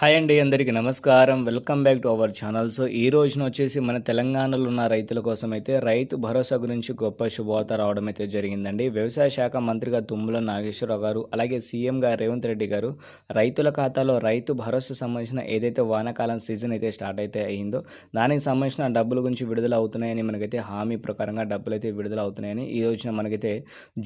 Hi అండి అందరికీ నమస్కారం. Welcome back to our channel. So ఈ రోజున వచ్చేసి మన తెలంగాణలో ఉన్న రైతుల కోసం అయితే రైతు భరోసా గురించి గొప్ప శుభవార్త రావడం అయితే జరిగిందండి. వ్యవసాయ శాఖ మంత్రిగా తుమ్మల నాగేశ్వరరావు గారు అలాగే సీఎంగా రేవంత్ రెడ్డి గారు రైతుల ఖాతాలో రైతు భరోసా సంబంధించిన ఏదైతే వానాకాలం సీజన్ అయితే స్టార్ట్ అయితే అయ్యిందో దానికి సంబంధించిన డబ్బుల గురించి విడుదల అవుతున్నాయని మనకైతే హామీ ప్రకారంగా డబ్బులు అయితే విడుదల అవుతున్నాయని ఈ రోజున మనకైతే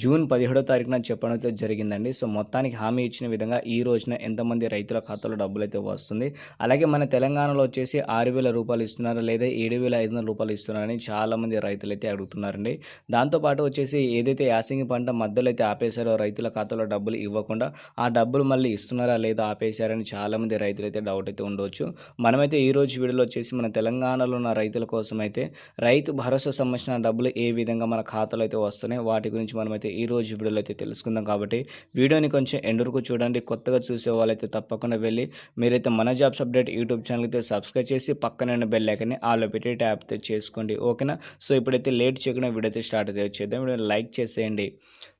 జూన్ పదిహేడో తారీఖున చెప్పడం అయితే జరిగిందండి. సో మొత్తానికి హామీ ఇచ్చిన విధంగా ఈ రోజున ఎంతమంది రైతుల ఖాతాలో డబ్బులు అయితే వస్తుంది. అలాగే మన తెలంగాణలో వచ్చేసి ఆరు వేల రూపాయలు ఇస్తున్నారు లేదా ఏడు వేల ఐదు వందల రూపాయలు ఇస్తున్నారని చాలామంది రైతులు అయితే అడుగుతున్నారండి దాంతోపాటు వచ్చేసి ఏదైతే యాసింగి పంట మధ్యలో అయితే ఆపేశారో రైతుల ఖాతాలో డబ్బులు ఇవ్వకుండా ఆ డబ్బులు మళ్ళీ ఇస్తున్నారా లేదా ఆపేశారని చాలామంది రైతులు అయితే డౌట్ అయితే ఉండవచ్చు మనమైతే ఈ రోజు వీడియోలో వచ్చేసి మన తెలంగాణలో ఉన్న రైతుల కోసం అయితే రైతు భరోసా సంబంధించిన డబ్బులు ఏ విధంగా మన ఖాతాలో అయితే వస్తున్నాయి వాటి గురించి మనమైతే ఈ రోజు వీడియోలో అయితే తెలుసుకుందాం కాబట్టి వీడియోని కొంచెం ఎండుకు చూడండి. కొత్తగా చూసే వాళ్ళైతే తప్పకుండా వెళ్ళి మీరైతే మన జాబ్స్ అప్డేట్ యూట్యూబ్ ఛానల్ అయితే సబ్స్క్రైబ్ చేసి పక్కన బెల్ ఐకన్ని ఆలో పెట్టి ట్యాప్ అయితే చేసుకోండి ఓకేనా? సో ఇప్పుడైతే లేట్ చేయకుండా వీడియో అయితే స్టార్ట్ అయితే వచ్చేద్దాం వీడియో లైక్ చేసేయండి.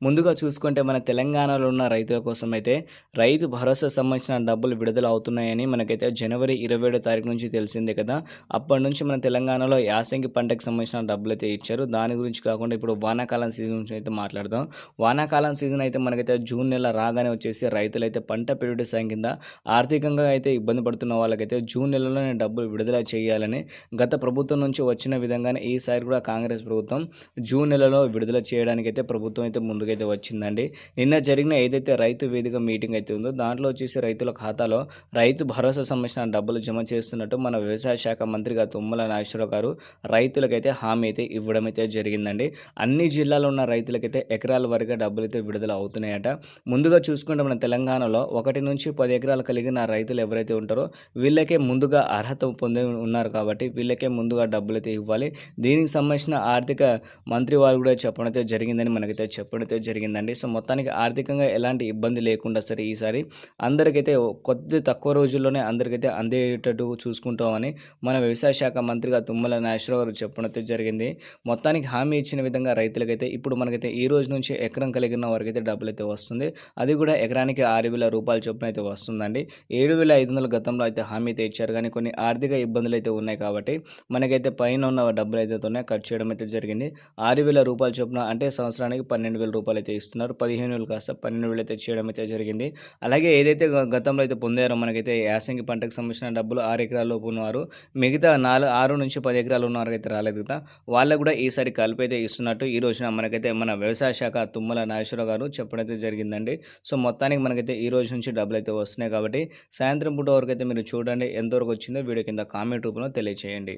ముందుగా చూసుకుంటే మన తెలంగాణలో ఉన్న రైతుల కోసం అయితే రైతు భరోసా సంబంధించిన డబ్బులు విడుదల అవుతున్నాయని మనకైతే జనవరి ఇరవై ఏడో తారీఖు నుంచి తెలిసిందే కదా. అప్పటి నుంచి మన తెలంగాణలో యాసంగి పంటకు సంబంధించిన డబ్బులు అయితే ఇచ్చారు. దాని గురించి కాకుండా ఇప్పుడు వానాకాలం సీజన్ గురించి అయితే మాట్లాడదాం. వానాకాలం సీజన్ అయితే మనకైతే జూన్ నెల రాగానే వచ్చేసి రైతులు అయితే పంట పెరుగుడు సాయం కింద ఆర్థికంగా అయితే ఇబ్బంది పడుతున్న వాళ్ళకైతే జూన్ నెలలోనే డబ్బులు విడుదల చేయాలని గత ప్రభుత్వం నుంచి వచ్చిన విధంగానే ఈసారి కూడా కాంగ్రెస్ ప్రభుత్వం జూన్ నెలలో విడుదల చేయడానికి అయితే ప్రభుత్వం అయితే ముందుకైతే వచ్చిందండి. నిన్న జరిగిన ఏదైతే రైతు వేదిక మీటింగ్ అయితే ఉందో దాంట్లో వచ్చేసి రైతుల ఖాతాలో రైతు భరోసా సంబంధించిన డబ్బులు జమ చేస్తున్నట్టు మన వ్యవసాయ శాఖ మంత్రిగా తుమ్మల నాగేశ్వరరావు గారు రైతులకైతే హామీ అయితే ఇవ్వడం అయితే జరిగిందండి. అన్ని జిల్లాలో ఉన్న రైతులకైతే ఎకరాల వరకు డబ్బులు అయితే విడుదల అవుతున్నాయట. ముందుగా చూసుకుంటే మన తెలంగాణలో ఒకటి నుంచి పది ఎకరాలు కలిగిన రైతులు ఎవరైతే ఉంటారో వీళ్ళకే ముందుగా అర్హత పొంది ఉన్నారు కాబట్టి వీళ్ళకే ముందుగా డబ్బులు అయితే ఇవ్వాలి. దీనికి సంబంధించిన ఆర్థిక మంత్రి వారు కూడా చెప్పడం అయితే జరిగిందని మనకైతే చెప్పడం అయితే జరిగిందండి. సో మొత్తానికి ఆర్థికంగా ఎలాంటి ఇబ్బంది లేకుండా సరే ఈసారి అందరికైతే కొద్ది తక్కువ రోజుల్లోనే అందరికైతే అందేటట్టు చూసుకుంటామని మన వ్యవసాయ శాఖ మంత్రిగా తుమ్మల నాగేశ్వరరావు గారు చెప్పడం అయితే జరిగింది. మొత్తానికి హామీ ఇచ్చిన విధంగా రైతులకైతే ఇప్పుడు మనకైతే ఈ రోజు నుంచి ఎకరం కలిగిన వారికైతే డబ్బులు అయితే వస్తుంది. అది కూడా ఎకరానికి ఆరు వేల రూపాయల చొప్పున అయితే వస్తుందండి. ఏడు వేల ఐదు వందల గతంలో అయితే హామీ అయితే ఇచ్చారు కానీ కొన్ని ఆర్థిక ఇబ్బందులు అయితే ఉన్నాయి కాబట్టి మనకైతే పైన ఉన్న డబ్బులు అయితే ఉన్నాయి కట్ చేయడం అయితే జరిగింది. ఆరు వేల రూపాయల చొప్పున అంటే సంవత్సరానికి పన్నెండు వేల రూపాయలు అయితే ఇస్తున్నారు. పదిహేను వేలు కాస్త పన్నెండు వేలు అయితే చేయడం అయితే జరిగింది. అలాగే ఏదైతే గతంలో అయితే పొందారో మనకైతే యాసంగి పంటకు సంబంధించిన డబ్బులు ఆరు ఎకరాల లోపు ఉన్నవారు మిగతా నాలుగు ఆరు నుంచి పది ఎకరాలు ఉన్నవారు అయితే రాలేదు కదా. వాళ్ళకు కూడా ఈసారి కలిపి అయితే ఇస్తున్నట్టు ఈ రోజున మనకైతే మన వ్యవసాయ శాఖ తుమ్మల నాగేశ్వరరావు గారు చెప్పడం అయితే జరిగిందండి. సో మొత్తానికి మనకైతే ఈ రోజు నుంచి డబ్బులు అయితే వస్తున్నాయి కాబట్టి సాయంత్రం పూట వరకు అయితే మీరు చూడండి ఎంతవరకు వచ్చిందో వీడియో కింద కామెంట్ రూపంలో తెలియచేయండి.